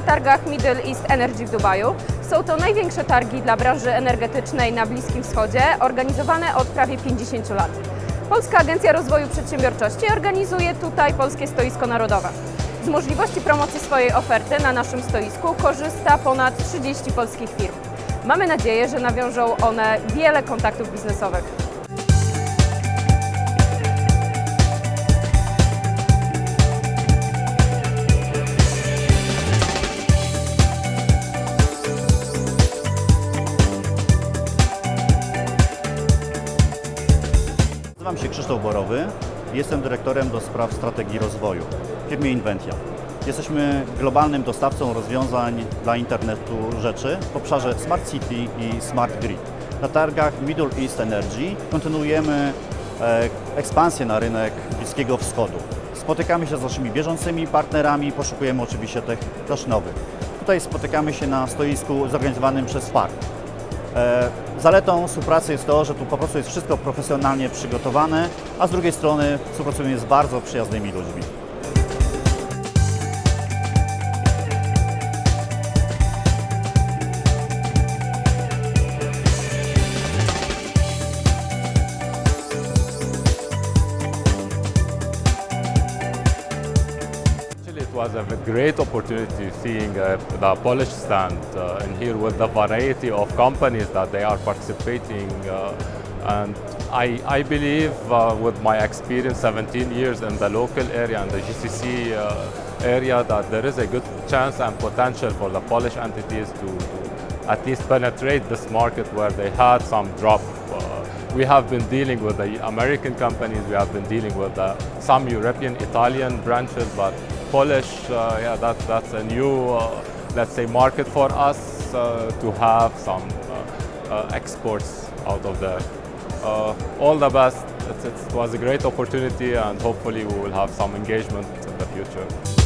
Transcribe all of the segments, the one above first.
na targach Middle East Energy w Dubaju. Są to największe targi dla branży energetycznej na Bliskim Wschodzie, organizowane od prawie 50 lat. Polska Agencja Rozwoju Przedsiębiorczości organizuje tutaj Polskie Stoisko Narodowe. Z możliwości promocji swojej oferty na naszym stoisku korzysta ponad 30 polskich firm. Mamy nadzieję, że nawiążą one wiele kontaktów biznesowych. Nazywam się Krzysztof Borowy, jestem dyrektorem do spraw strategii rozwoju w firmie Inventia. Jesteśmy globalnym dostawcą rozwiązań dla internetu rzeczy w obszarze Smart City i Smart Grid. Na targach Middle East Energy kontynuujemy e, ekspansję na rynek Bliskiego Wschodu. Spotykamy się z naszymi bieżącymi partnerami, poszukujemy oczywiście tych też nowych. Tutaj spotykamy się na stoisku zorganizowanym przez FARC. E, Zaletą współpracy jest to, że tu po prostu jest wszystko profesjonalnie przygotowane, a z drugiej strony współpracujemy z bardzo przyjaznymi ludźmi. Was a great opportunity seeing uh, the Polish stand uh, and here with the variety of companies that they are participating. Uh, and I, I believe uh, with my experience, 17 years in the local area and the GCC uh, area, that there is a good chance and potential for the Polish entities to, to at least penetrate this market where they had some drop. Uh, we have been dealing with the American companies, we have been dealing with uh, some European, Italian branches, but Polish, uh, yeah, that, that's a new, uh, let's say, market for us uh, to have some exports out of there. All the best. It was a great opportunity, and hopefully, we will have some engagement in the future.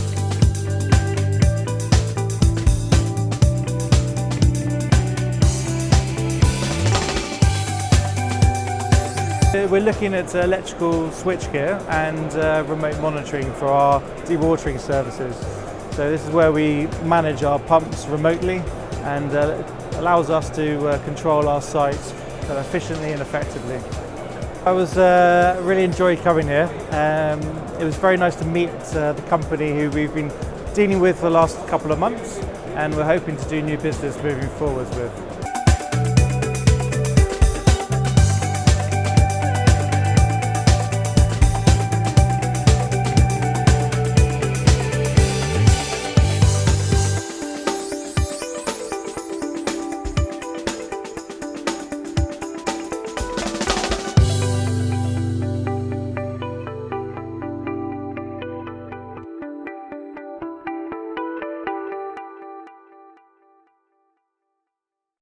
We're looking at electrical switchgear and uh, remote monitoring for our dewatering services. So this is where we manage our pumps remotely and uh, allows us to uh, control our sites uh, efficiently and effectively. I was uh, really enjoyed coming here. Um, it was very nice to meet uh, the company who we've been dealing with for the last couple of months and we're hoping to do new business moving forwards with.